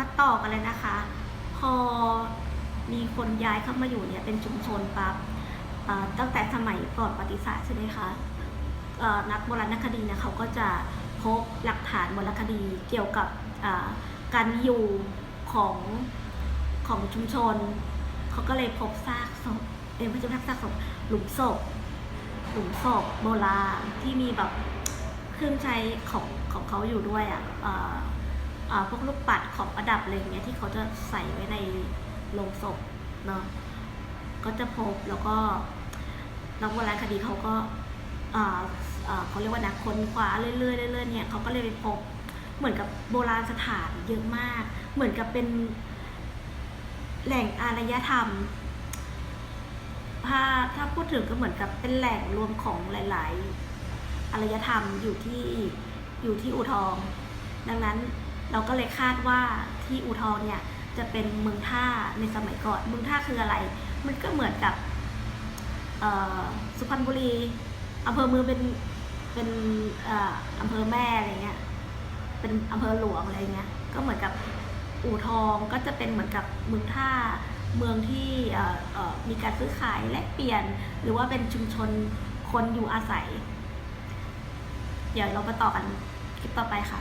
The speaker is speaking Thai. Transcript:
มาต่อกันเลยนะคะ พอมีคนย้ายเข้ามาอยู่เนี่ยเป็นชุมชนปั๊บตั้งแต่สมัยก่อนประวัติศาสตร์ใช่ไหมคะนักโบราณคดีเนี่ยเขาก็จะพบหลักฐานโบราณคดีเกี่ยวกับการอยู่ของของชุมชน เขาก็เลยพบซากศพเอ้ยไม่ใช่ซากศพหลุมศพหลุมศพโบราณที่มีแบบเครื่องใช้ของของเขาอยู่ด้วยอะเอ่อเอ่อ พวกลูกปัดของประดับอะไรอย่างเงี้ยที่เขาจะใส่ไว้ในโลงศพเนาะก็จะพบแล้วก็นักโบราณคดีเขาก็เขาเรียกว่านักค้นคว้าเรื่อยๆเรื่อยๆเนี่ยเขาก็เลยไปพบเหมือนกับโบราณสถานเยอะมาก เหมือนกับเป็นแหล่งอารยธรรมถ้าถ้าพูดถึงก็เหมือนกับเป็นแหล่งรวมของหลาย ๆอารยธรรมอยู่ที่อยู่ที่อูทอง ดังนั้น เราก็เลยคาดว่าที่อูทองเนี่ยจะเป็นเมืองท่าในสมัยก่อน เมืองท่าคืออะไร มันก็เหมือนกับสุพรรณบุรีอำเภอเมืองเป็นเป็นอำเภอแม่อะไรเงี้ย เป็นอำเภอหลวงอะไรเงี้ย ก็เหมือนกับอู่ทองก็จะเป็นเหมือนกับเมืองท่าเมืองที่มีการซื้อขายแลกเปลี่ยน หรือว่าเป็นชุมชนคนอยู่อาศัย เดี๋ยวเรามาต่อกันคลิปต่อไปค่ะ